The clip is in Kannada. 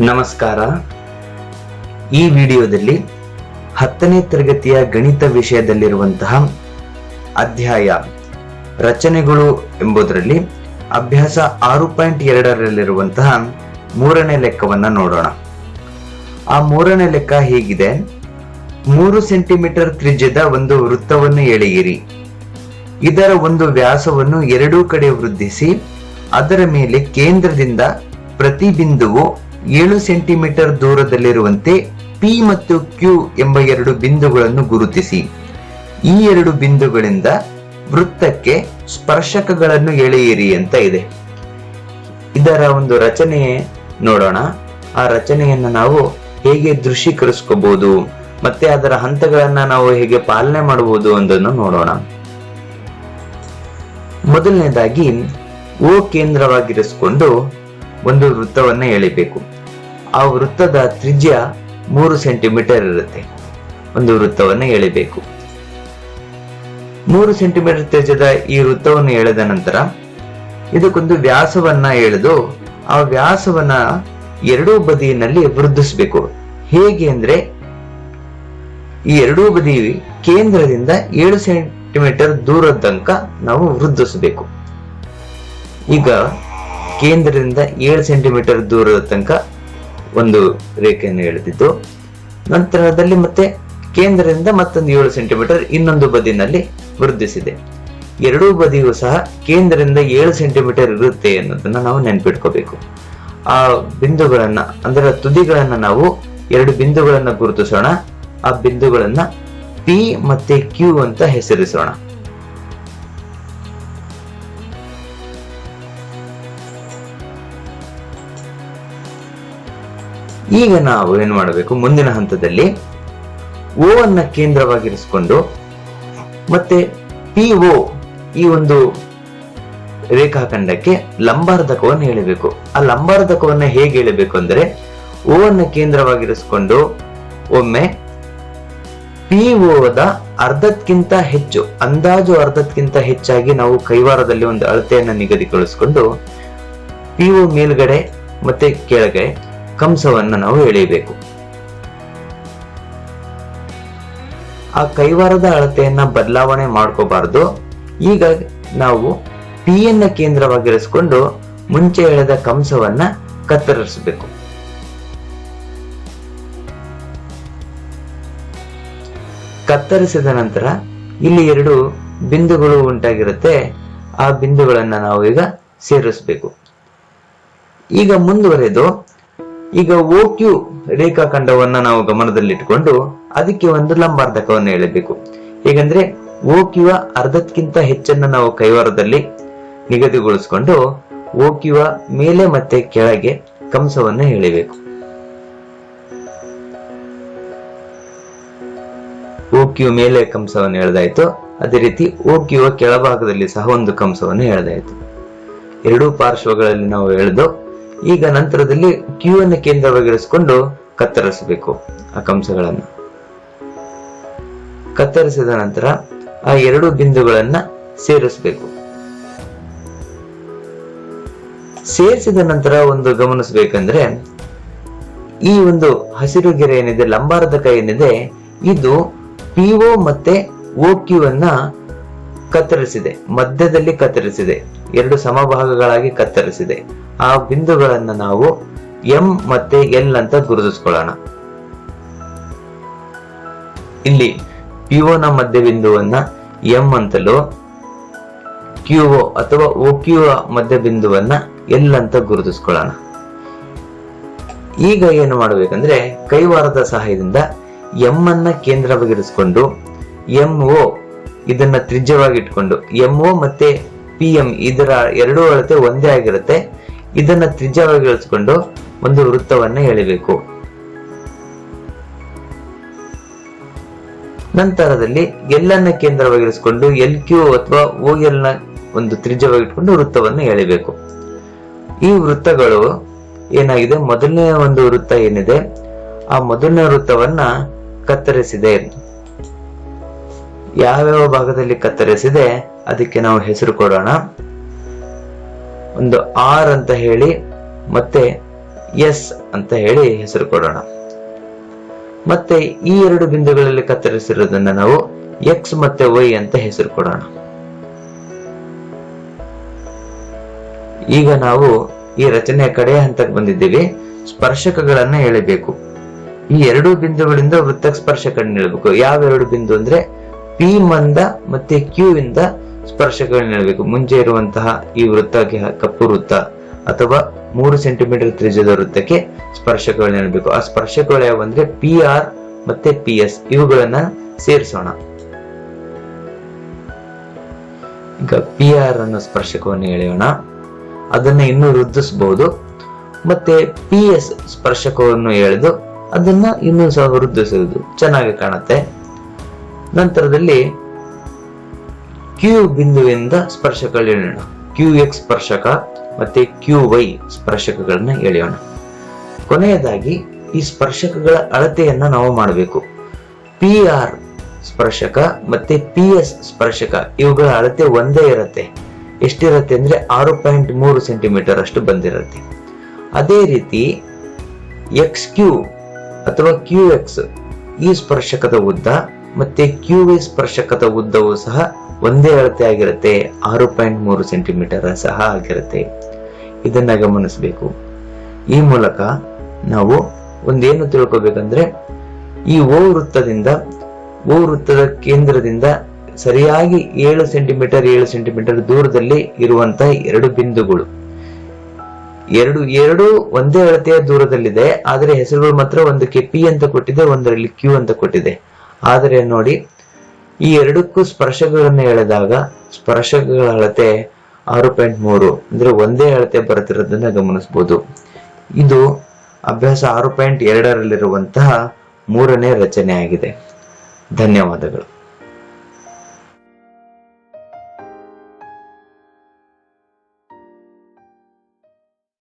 ನಮಸ್ಕಾರ. ಈ ವಿಡಿಯೋದಲ್ಲಿ ಹತ್ತನೇ ತರಗತಿಯ ಗಣಿತ ವಿಷಯದಲ್ಲಿರುವಂತಹ ಅಧ್ಯಾಯ ರಚನೆಗಳು ಎಂಬುದರಲ್ಲಿ ಅಭ್ಯಾಸ ಆರು ಪಾಯಿಂಟ್ ಎರಡರಲ್ಲಿರುವಂತಹ ಮೂರನೇ ಲೆಕ್ಕವನ್ನು ನೋಡೋಣ. ಆ ಮೂರನೇ ಲೆಕ್ಕ ಹೀಗಿದೆ? ಮೂರು ಸೆಂಟಿಮೀಟರ್ ತ್ರಿಜ್ಯದ ಒಂದು ವೃತ್ತವನ್ನು ಎಳೆಯಿರಿ. ಇದರ ಒಂದು ವ್ಯಾಸವನ್ನು ಎರಡೂ ಕಡೆ ವೃದ್ಧಿಸಿ, ಅದರ ಮೇಲೆ ಕೇಂದ್ರದಿಂದ ಪ್ರತಿ ಬಿಂದುವು ಏಳು ಸೆಂಟಿಮೀಟರ್ ದೂರದಲ್ಲಿರುವಂತೆ ಪಿ ಮತ್ತು ಕ್ಯೂ ಎಂಬ ಎರಡು ಬಿಂದುಗಳನ್ನು ಗುರುತಿಸಿ. ಈ ಎರಡು ಬಿಂದುಗಳಿಂದ ವೃತ್ತಕ್ಕೆ ಸ್ಪರ್ಶಕಗಳನ್ನು ಎಳೆಯಿರಿ ಅಂತ ಇದೆ. ಇದರ ಒಂದು ರಚನೆ ನೋಡೋಣ. ಆ ರಚನೆಯನ್ನು ನಾವು ಹೇಗೆ ದೃಶ್ಯೀಕರಿಸ್ಕೋಬಹುದು ಮತ್ತೆ ಅದರ ಹಂತಗಳನ್ನ ನಾವು ಹೇಗೆ ಪಾಲನೆ ಮಾಡಬಹುದು ಅನ್ನೋದನ್ನು ನೋಡೋಣ. ಮೊದಲನೇದಾಗಿ, ಓ ಕೇಂದ್ರವಾಗಿರಿಸಿಕೊಂಡು ಒಂದು ವೃತ್ತವನ್ನು ಎಳಿಬೇಕು. ಆ ವೃತ್ತದ ತ್ರಿಜ್ಯ ಮೂರು ಸೆಂಟಿಮೀಟರ್ ಇರುತ್ತೆ. ಒಂದು ವೃತ್ತವನ್ನು ಎಳಿಬೇಕು. ಮೂರು ಸೆಂಟಿಮೀಟರ್ ತ್ರಿಜ್ಯದ ಈ ವೃತ್ತವನ್ನು ಎಳೆದ ನಂತರ ಇದಕ್ಕೊಂದು ವ್ಯಾಸವನ್ನ ಎಳೆದು ಆ ವ್ಯಾಸವನ್ನ ಎರಡೂ ಬದಿಯಲ್ಲಿ ವೃದ್ಧಿಸಬೇಕು. ಹೇಗೆ ಅಂದ್ರೆ ಈ ಎರಡೂ ಬದಿ ಕೇಂದ್ರದಿಂದ ಏಳು ಸೆಂಟಿಮೀಟರ್ ದೂರದ ನಾವು ವೃದ್ಧಿಸಬೇಕು. ಈಗ ಕೇಂದ್ರದಿಂದ ಏಳು ಸೆಂಟಿಮೀಟರ್ ದೂರದ ತನಕ ಒಂದು ರೇಖೆಯನ್ನು ಎಳೆದಿದ್ದು ನಂತರದಲ್ಲಿ ಮತ್ತೆ ಕೇಂದ್ರದಿಂದ ಮತ್ತೊಂದು ಏಳು ಸೆಂಟಿಮೀಟರ್ ಇನ್ನೊಂದು ಬದಿನಲ್ಲಿ ವೃದ್ಧಿಸಿದೆ. ಎರಡೂ ಬದಿಯೂ ಸಹ ಕೇಂದ್ರದಿಂದ ಏಳು ಸೆಂಟಿಮೀಟರ್ ಇರುತ್ತೆ ಅನ್ನೋದನ್ನ ನಾವು ನೆನ್ಪಿಟ್ಕೋಬೇಕು. ಆ ಬಿಂದುಗಳನ್ನ, ಅಂದ್ರೆ ತುದಿಗಳನ್ನ ನಾವು ಎರಡು ಬಿಂದುಗಳನ್ನ ಗುರುತಿಸೋಣ. ಆ ಬಿಂದುಗಳನ್ನ ಪಿ ಮತ್ತೆ ಕ್ಯೂ ಅಂತ ಹೆಸರಿಸೋಣ. ಈಗ ನಾವು ಏನ್ ಮಾಡಬೇಕು? ಮುಂದಿನ ಹಂತದಲ್ಲಿ ಓ ಅನ್ನ ಕೇಂದ್ರವಾಗಿರಿಸಿಕೊಂಡು ಮತ್ತೆ ಪಿ ಓ ಈ ಒಂದು ರೇಖಾಖಂಡಕ್ಕೆ ಲಂಬಾರ್ಧಕವನ್ನು ಹೇಳಬೇಕು ಆ ಲಂಬಾರ್ಧಕವನ್ನು ಹೇಗೆ ಹೇಳಬೇಕು ಅಂದ್ರೆ ಓ ಅನ್ನ ಕೇಂದ್ರವಾಗಿರಿಸಿಕೊಂಡು ಒಮ್ಮೆ ಪಿ ಓದ ಅರ್ಧಕ್ಕಿಂತ ಹೆಚ್ಚು, ಅಂದಾಜು ಅರ್ಧಕ್ಕಿಂತ ಹೆಚ್ಚಾಗಿ ನಾವು ಕೈವಾರದಲ್ಲಿ ಒಂದು ಅಳತೆಯನ್ನು ನಿಗದಿಗೊಳಿಸಿಕೊಂಡು ಪಿ ಓ ಮೇಲ್ಗಡೆ ಮತ್ತೆ ಕೆಳಗೆ ಕಂಸವನ್ನ ನಾವು ಎಳೆಯಬೇಕು. ಆ ಕೈವಾರದ ಅಳತೆಯನ್ನ ಬದಲಾವಣೆ ಮಾಡ್ಕೋಬಾರ್ದು. ಈಗ ನಾವು ಪಿ ಯನ್ನ ಕೇಂದ್ರವಾಗಿರಿಸಿಕೊಂಡು ಮುಂಚೆ ಎಳೆದ ಕಂಸವನ್ನ ಕತ್ತರಿಸಬೇಕು. ಕತ್ತರಿಸಿದ ನಂತರ ಇಲ್ಲಿ ಎರಡು ಬಿಂದುಗಳು ಉಂಟಾಗಿರುತ್ತೆ. ಆ ಬಿಂದುಗಳನ್ನ ನಾವು ಈಗ ಸೇರಿಸಬೇಕು. ಈಗ ಮುಂದುವರೆದು ಈಗ ಓ ಕ್ಯೂ ರೇಖಾಖಂಡವನ್ನ ನಾವು ಗಮನದಲ್ಲಿಟ್ಟುಕೊಂಡು ಅದಕ್ಕೆ ಒಂದು ಲಂಬಾರ್ಧಕವನ್ನು ಹೇಳಬೇಕು. ಹೇಗಂದ್ರೆ ಓ ಕ್ಯೂ ಅರ್ಧಕ್ಕಿಂತ ಹೆಚ್ಚನ್ನ ನಾವು ಕೈವಾರದಲ್ಲಿ ನಿಗದಿಗೊಳಿಸಿಕೊಂಡು ಓ ಕ್ಯೂ ಮೇಲೆ ಮತ್ತೆ ಕೆಳಗೆ ಕಂಸವನ್ನು ಎಳಿಬೇಕು ಓ ಕ್ಯೂ ಮೇಲೆ ಕಂಸವನ್ನು ಎಳೆದಾಯ್ತು. ಅದೇ ರೀತಿ ಓ ಕ್ಯೂವ ಕೆಳಭಾಗದಲ್ಲಿ ಸಹ ಒಂದು ಕಂಸವನ್ನು ಎಳೆದಾಯಿತು. ಎರಡೂ ಪಾರ್ಶ್ವಗಳಲ್ಲಿ ನಾವು ಎಳೆದು ಈಗ ನಂತರದಲ್ಲಿ ಕ್ಯೂ ಅನ್ನು ಕೇಂದ್ರವಾಗಿರಿಸಿಕೊಂಡು ಕತ್ತರಿಸಬೇಕು ಆ ಕಂಸಗಳನ್ನು. ಕತ್ತರಿಸಿದ ನಂತರ ಆ ಎರಡು ಬಿಂದುಗಳನ್ನ ಸೇರಿಸಬೇಕು. ಸೇರಿಸಿದ ನಂತರ ಒಂದು ಗಮನಿಸಬೇಕಂದ್ರೆ ಈ ಒಂದು ಹಸಿರು ಗೆರೆ ಏನಿದೆ ಲಂಬಾರ್ಧಕ ಏನಿದೆ, ಇದು ಪಿಒ ಮತ್ತೆ ಓ ಕ್ಯೂ ಅನ್ನ ಕತ್ತರಿಸಿದೆ, ಮಧ್ಯದಲ್ಲಿ ಕತ್ತರಿಸಿದೆ. ಎರಡು ಸಮಭಾಗಗಳಾಗಿ ಕತ್ತರಿಸಿದೆ. ಆ ಬಿಂದುಗಳನ್ನು ನಾವು ಎಂ ಮತ್ತೆ ಎಲ್ ಅಂತ ಗುರುತಿಸ್ಕೊಳ್ಳೋಣ. ಇಲ್ಲಿ ಪಿಒನ ಮಧ್ಯ ಬಿಂದುವನ್ನ ಎಂ ಅಂತಲೂ, ಕ್ಯೂಒ ಅಥವಾ ಒ ಕ್ಯೂ ಮಧ್ಯ ಬಿಂದುವನ್ನ ಎಲ್ ಅಂತ ಗುರುತಿಸ್ಕೊಳ್ಳೋಣ. ಈಗ ಏನು ಮಾಡಬೇಕಂದ್ರೆ ಕೈವಾರದ ಸಹಾಯದಿಂದ ಎಂ ಅನ್ನ ಕೇಂದ್ರವಾಗಿರಿಸಿಕೊಂಡು ಎಂ ಇದನ್ನ ತ್ರಿಜ್ಯವಾಗಿ ಇಟ್ಕೊಂಡು ಎಂ ಒ ಮತ್ತೆ ಪಿ ಎಂ ಇದರ ಎರಡೂ ಅಳತೆ ಒಂದೇ ಆಗಿರುತ್ತೆ. ಇದನ್ನ ತ್ರಿಜ್ಯವಾಗಿ ಇಳಿಸ್ಕೊಂಡು ಒಂದು ವೃತ್ತವನ್ನ ಎಳಿಬೇಕು. ನಂತರದಲ್ಲಿ ಎಲ್ಲನ್ನು ಕೇಂದ್ರವಾಗಿ ಇರಿಸಿಕೊಂಡು ಎಲ್ ಕ್ಯೂ ಅಥವಾ ಓ ಎಲ್ನ ಒಂದು ತ್ರಿಜ್ಯವಾಗಿ ಇಟ್ಕೊಂಡು ವೃತ್ತವನ್ನು ಎಳಿಬೇಕು. ಈ ವೃತ್ತಗಳು ಏನಾಗಿದೆ? ಮೊದಲನೇ ಒಂದು ವೃತ್ತ ಏನಿದೆ? ಆ ಮೊದಲನೇ ವೃತ್ತವನ್ನ ಕತ್ತರಿಸಿದೆ. ಯಾವ್ಯಾವ ಭಾಗದಲ್ಲಿ ಕತ್ತರಿಸಿದೆ ಅದಕ್ಕೆ ನಾವು ಹೆಸರು ಕೊಡೋಣ. ಒಂದು ಆರ್ ಅಂತ ಹೇಳಿ, ಮತ್ತೆ ಎಸ್ ಅಂತ ಹೇಳಿ ಹೆಸರು ಕೊಡೋಣ. ಮತ್ತೆ ಈ ಎರಡು ಬಿಂದುಗಳಲ್ಲಿ ಕತ್ತರಿಸಿರೋದನ್ನ ನಾವು ಎಕ್ಸ್ ಮತ್ತೆ ವೈ ಅಂತ ಹೆಸರು ಕೊಡೋಣ. ಈಗ ನಾವು ಈ ರಚನೆಯ ಕಡೆಯ ಹಂತಕ್ಕೆ ಬಂದಿದ್ದೀವಿ. ಸ್ಪರ್ಶಕಗಳನ್ನ ಹೇಳಬೇಕು ಈ ಎರಡು ಬಿಂದುಗಳಿಂದ ವೃತ್ತಕ್ಕೆ ಸ್ಪರ್ಶಕ ಎಳಬೇಕು. ಯಾವ ಎರಡು ಬಿಂದು ಅಂದ್ರೆ ಪಿ ಮಂದ ಮತ್ತೆ ಕ್ಯೂ ಇಂದ ಸ್ಪರ್ಶಗಳನ್ನ ಹೇಳಬೇಕು ಮುಂಚೆ ಇರುವಂತಹ ಈ ವೃತ್ತಕ್ಕೆ ಕಪ್ಪು ವೃತ್ತ ಅಥವಾ ಮೂರು ಸೆಂಟಿಮೀಟರ್ ತ್ರಿಜ್ಯದ ವೃತ್ತಕ್ಕೆ ಸ್ಪರ್ಶಗಳನ್ನ ಹೇಳಬೇಕು ಆ ಸ್ಪರ್ಶಗಳು ಯಾವಂದ್ರೆ ಪಿ ಆರ್ ಮತ್ತೆ ಪಿ ಎಸ್ ಇವುಗಳನ್ನ ಸೇರಿಸೋಣ. ಈಗ ಪಿ ಆರ್ ಅನ್ನೋ ಸ್ಪರ್ಶಕವನ್ನು ಎಳೆಯೋಣ. ಅದನ್ನ ಇನ್ನೂ ವೃದ್ಧಿಸಬಹುದು ಮತ್ತೆ ಪಿ ಎಸ್ ಸ್ಪರ್ಶಕವನ್ನು ಎಳೆದು ಅದನ್ನ ಇನ್ನೂ ಸಹ ವೃದ್ಧಿಸುವುದು ಚೆನ್ನಾಗಿ ಕಾಣುತ್ತೆ. ನಂತರದಲ್ಲಿ ಕ್ಯೂ ಬಿಂದುವಿಂದ ಸ್ಪರ್ಶಕಗಳು ಎಳೆಯೋಣ ಕ್ಯೂ ಎಕ್ಸ್ ಸ್ಪರ್ಶಕ ಮತ್ತೆ ಕ್ಯೂ ವೈ ಸ್ಪರ್ಶಕಗಳನ್ನ ಎಳೆಯೋಣ. ಕೊನೆಯದಾಗಿ ಈ ಸ್ಪರ್ಶಕಗಳ ಅಳತೆಯನ್ನ ನಾವು ಮಾಡಬೇಕು. ಪಿ ಆರ್ ಸ್ಪರ್ಶಕ ಮತ್ತೆ ಪಿ ಎಸ್ ಸ್ಪರ್ಶಕ ಇವುಗಳ ಅಳತೆ ಒಂದೇ ಇರುತ್ತೆ. ಎಷ್ಟಿರತ್ತೆ ಅಂದ್ರೆ ಆರು ಪಾಯಿಂಟ್ ಮೂರು ಸೆಂಟಿಮೀಟರ್ ಅಷ್ಟು ಬಂದಿರುತ್ತೆ. ಅದೇ ರೀತಿ ಎಕ್ಸ್ ಕ್ಯೂ ಅಥವಾ ಕ್ಯೂ ಎಕ್ಸ್ ಈ ಸ್ಪರ್ಶಕದ ಉದ್ದ ಮತ್ತೆ ಕ್ಯೂ ವೈ ಸ್ಪರ್ಶಕದ ಉದ್ದವು ಸಹ ಒಂದೇ ಅಳತೆ ಆಗಿರುತ್ತೆ, ಆರು ಪಾಯಿಂಟ್ ಮೂರು ಸೆಂಟಿಮೀಟರ್ ಸಹ ಆಗಿರುತ್ತೆ. ಇದನ್ನ ಗಮನಿಸಬೇಕು. ಈ ಮೂಲಕ ನಾವು ಒಂದೇನು ತಿಳ್ಕೊಬೇಕಂದ್ರೆ, ಈ ಓ ವೃತ್ತದಿಂದ ಓ ವೃತ್ತದ ಕೇಂದ್ರದಿಂದ ಸರಿಯಾಗಿ ಏಳು ಸೆಂಟಿಮೀಟರ್ ಏಳು ಸೆಂಟಿಮೀಟರ್ ದೂರದಲ್ಲಿ ಇರುವಂತಹ ಎರಡು ಬಿಂದುಗಳು. ಎರಡು ಎರಡು ಒಂದೇ ಅಳತೆಯ ದೂರದಲ್ಲಿದೆ, ಆದರೆ ಹೆಸರುಗಳು ಮಾತ್ರ ಒಂದಕ್ಕೆ ಪಿ ಅಂತ ಕೊಟ್ಟಿದೆ, ಒಂದರಲ್ಲಿ ಕ್ಯೂ ಅಂತ ಕೊಟ್ಟಿದೆ. ಆದರೆ ನೋಡಿ, ಈ ಎರಡಕ್ಕೂ ಸ್ಪರ್ಶಗಳನ್ನು ಎಳೆದಾಗ ಸ್ಪರ್ಶಕಗಳ ಅಳತೆ ಆರು ಪಾಯಿಂಟ್ ಮೂರು, ಅಂದ್ರೆ ಒಂದೇ ಅಳತೆ ಬರುತ್ತಿರೋದನ್ನ ಗಮನಿಸಬಹುದು. ಇದು ಅಭ್ಯಾಸ ಆರು ಪಾಯಿಂಟ್ ಎರಡರಲ್ಲಿರುವಂತಹ ಮೂರನೇ ರಚನೆ ಆಗಿದೆ ಧನ್ಯವಾದಗಳು.